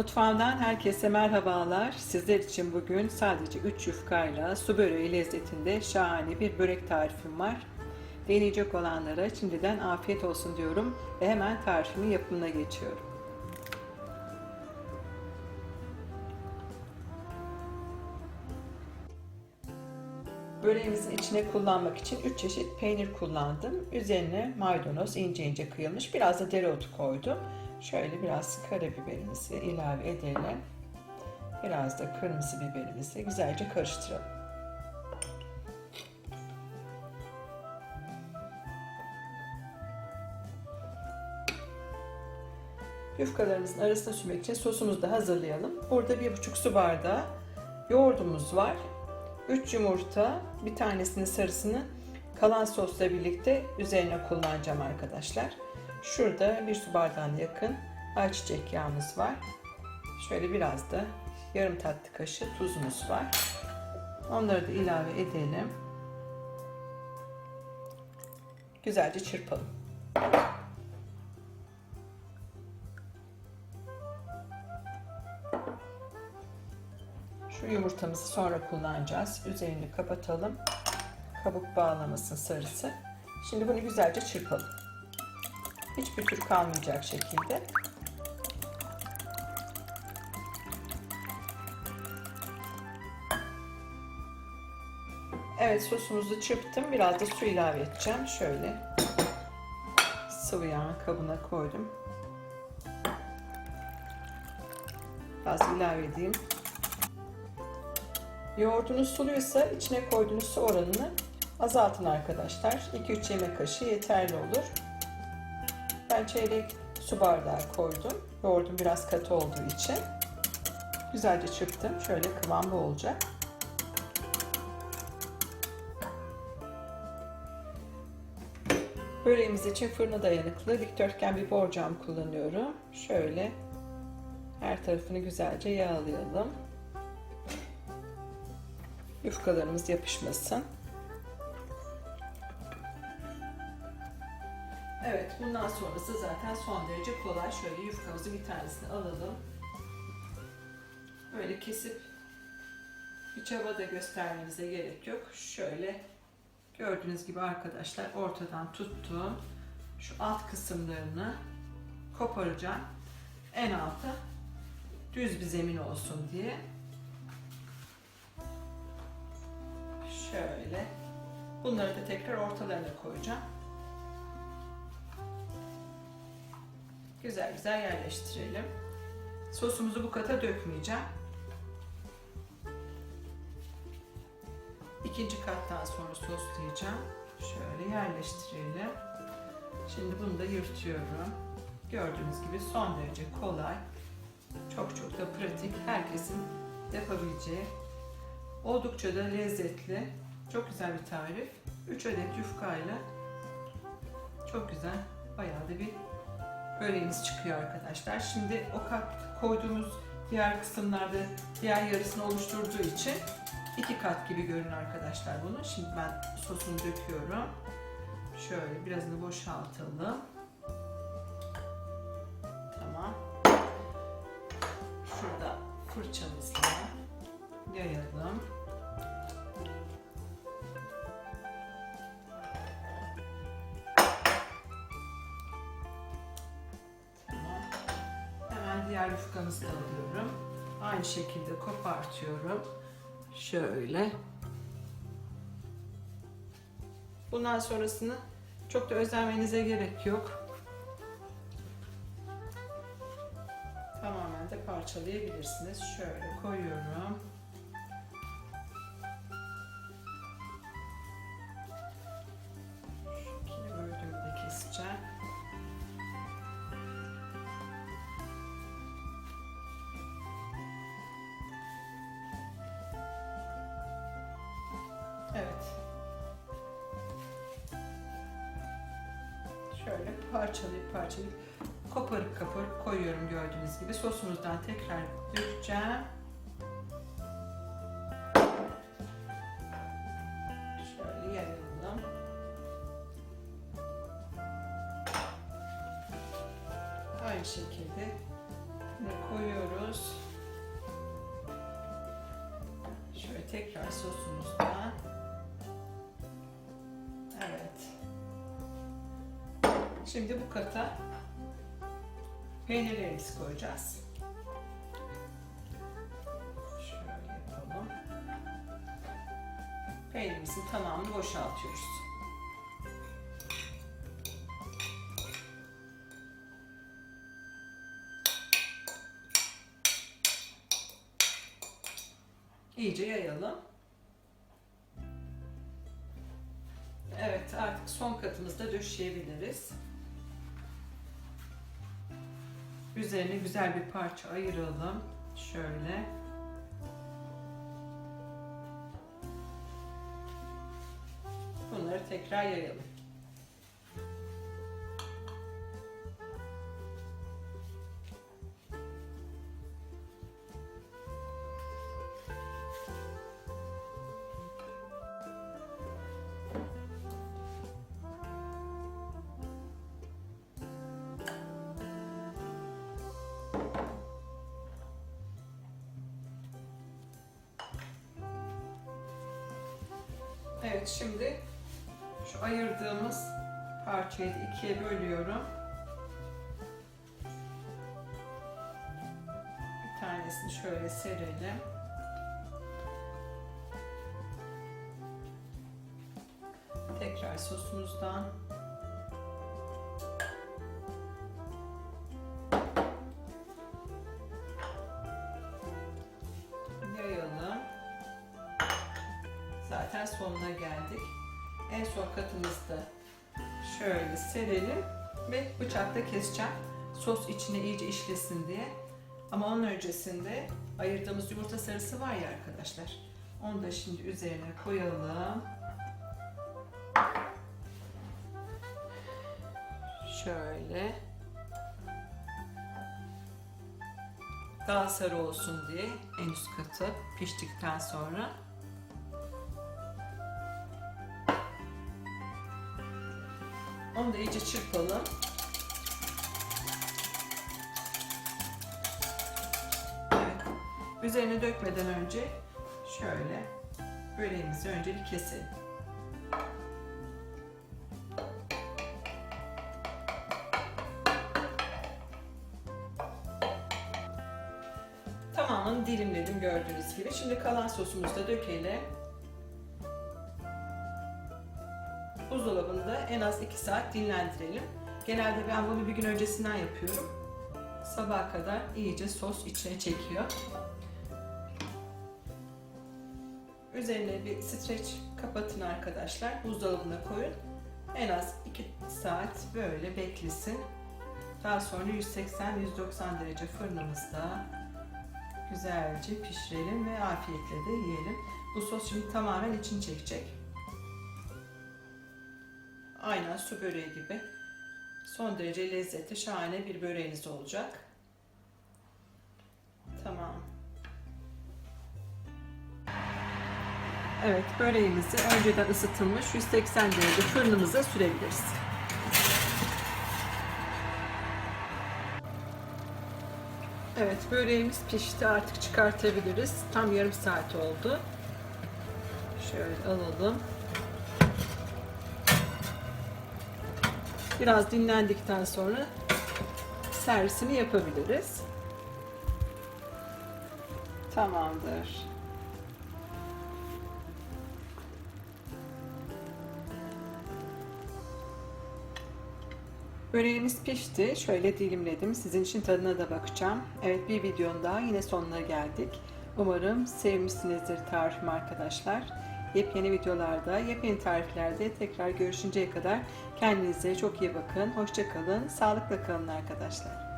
Mutfağımdan herkese merhabalar. Sizler için bugün sadece 3 yufkayla su böreği lezzetinde şahane bir börek tarifim var. Deneyecek olanlara şimdiden afiyet olsun diyorum ve hemen tarifimin yapımına geçiyorum. Böreğimizin içine kullanmak için 3 çeşit peynir kullandım. Üzerine maydanoz ince ince kıyılmış. Biraz da dereotu koydum. Şöyle biraz karabiberimizi ilave edelim. Biraz da kırmızı biberimizi güzelce karıştıralım. Yufkalarımızın arasına sürmek için sosumuzu da hazırlayalım. Burada bir buçuk su bardağı yoğurdumuz var. 3 yumurta, bir tanesinin sarısını kalan sosla birlikte üzerine kullanacağım arkadaşlar. Şurada bir su bardağına yakın ayçiçek yağımız var. Şöyle biraz da yarım tatlı kaşığı tuzumuz var. Onları da ilave edelim. Güzelce çırpalım. Şu yumurtamızı sonra kullanacağız. Üzerini kapatalım. Kabuk bağlamasın sarısı. Şimdi bunu güzelce çırpalım. Hiçbir tür kalmayacak şekilde. Evet sosumuzu çırptım. Biraz da su ilave edeceğim. Şöyle sıvı yağ kabına koydum. Biraz ilave edeyim. Yoğurdunuz suluysa içine koyduğunuz su oranını azaltın arkadaşlar. 2-3 yemek kaşığı yeterli olur. Ben çeyrek su bardağı koydum. Yoğurdum biraz katı olduğu için. Güzelce çırptım. Şöyle kıvam bu olacak. Böreğimiz için fırına dayanıklı dikdörtgen bir borcam kullanıyorum. Şöyle her tarafını güzelce yağlayalım. Yufkalarımız yapışmasın. Evet, bundan sonrası zaten son derece kolay. Şöyle yufkamızı bir tanesini alalım. Böyle kesip bir çaba da göstermenize gerek yok. Şöyle gördüğünüz gibi arkadaşlar ortadan tuttum. Şu alt kısımlarını koparacağım. En alta düz bir zemin olsun diye. Şöyle. Bunları da tekrar ortalarına koyacağım. Güzel güzel yerleştirelim. Sosumuzu bu kata dökmeyeceğim. İkinci kattan sonra soslayacağım. Şöyle yerleştirelim. Şimdi bunu da yırtıyorum. Gördüğünüz gibi son derece kolay. Çok çok da pratik. Herkesin yapabileceği. Oldukça da lezzetli. Çok güzel bir tarif. 3 adet yufkayla çok güzel. Bayağı da bir böreğimiz çıkıyor arkadaşlar. Şimdi o kat koyduğumuz diğer kısımlarda diğer yarısını oluşturduğu için iki kat gibi görün arkadaşlar bunu. Şimdi ben sosunu döküyorum. Şöyle birazını boşaltalım. Tamam. Şurada fırçamızla yayalım. Yufkamızı alıyorum. Aynı şekilde kopartıyorum. Şöyle. Bundan sonrasını çok da özenmenize gerek yok. Tamamen de parçalayabilirsiniz. Şöyle koyuyorum. Evet. Şöyle parçalayıp parçalayıp koparıp koparıp koyuyorum gördüğünüz gibi. Sosumuzdan tekrar dökeceğim. Şöyle yayalım. Aynı şekilde Ve koyuyoruz. Şöyle tekrar sosumuzdan. Şimdi bu kata peynirlerimizi koyacağız. Şöyle yapalım. Peynirimizin tamamını boşaltıyoruz. İyice yayalım. Evet artık son katımızda döşeyebiliriz. Üzerine güzel bir parça ayıralım. Şöyle. Bunları tekrar yayalım. Evet şimdi şu ayırdığımız parçayı ikiye bölüyorum. Bir tanesini şöyle serelim. Tekrar sosumuzdan katımızda şöyle serelim ve bıçakla keseceğim. Sos içine iyice işlesin diye. Ama onun öncesinde ayırdığımız yumurta sarısı var ya arkadaşlar. Onu da şimdi üzerine koyalım. Şöyle. Daha sarı olsun diye en üst katı piştikten sonra Onu da iyice çırpalım. Evet. Üzerine dökmeden önce şöyle böreğimizi önce bir keselim. Tamamını dilimledim gördüğünüz gibi. Şimdi kalan sosumuzu da dökelim. Buzdolabında en az 2 saat dinlendirelim. Genelde ben bunu bir gün öncesinden yapıyorum. Sabaha kadar iyice sos içine çekiyor. Üzerine bir streç kapatın arkadaşlar. Buzdolabına koyun. En az 2 saat böyle beklesin. Daha sonra 180-190 derece fırınımızda güzelce pişirelim ve afiyetle de yiyelim. Bu sos şimdi tamamen için çekecek. Aynen su böreği gibi. Son derece lezzetli, şahane bir böreğiniz olacak. Tamam. Evet, böreğimizi önceden ısıtılmış 180 derece fırınımıza sürebiliriz. Evet, böreğimiz pişti. Artık çıkartabiliriz. Tam yarım saat oldu. Şöyle alalım. Biraz dinlendikten sonra servisini yapabiliriz. Tamamdır. Böreğimiz pişti. Şöyle dilimledim. Sizin için tadına da bakacağım. Evet bir videonun daha yine sonuna geldik. Umarım sevmişsinizdir tarifimi arkadaşlar. Yepyeni videolarda, yepyeni tariflerde tekrar görüşünceye kadar kendinize çok iyi bakın. Hoşçakalın. Sağlıkla kalın arkadaşlar.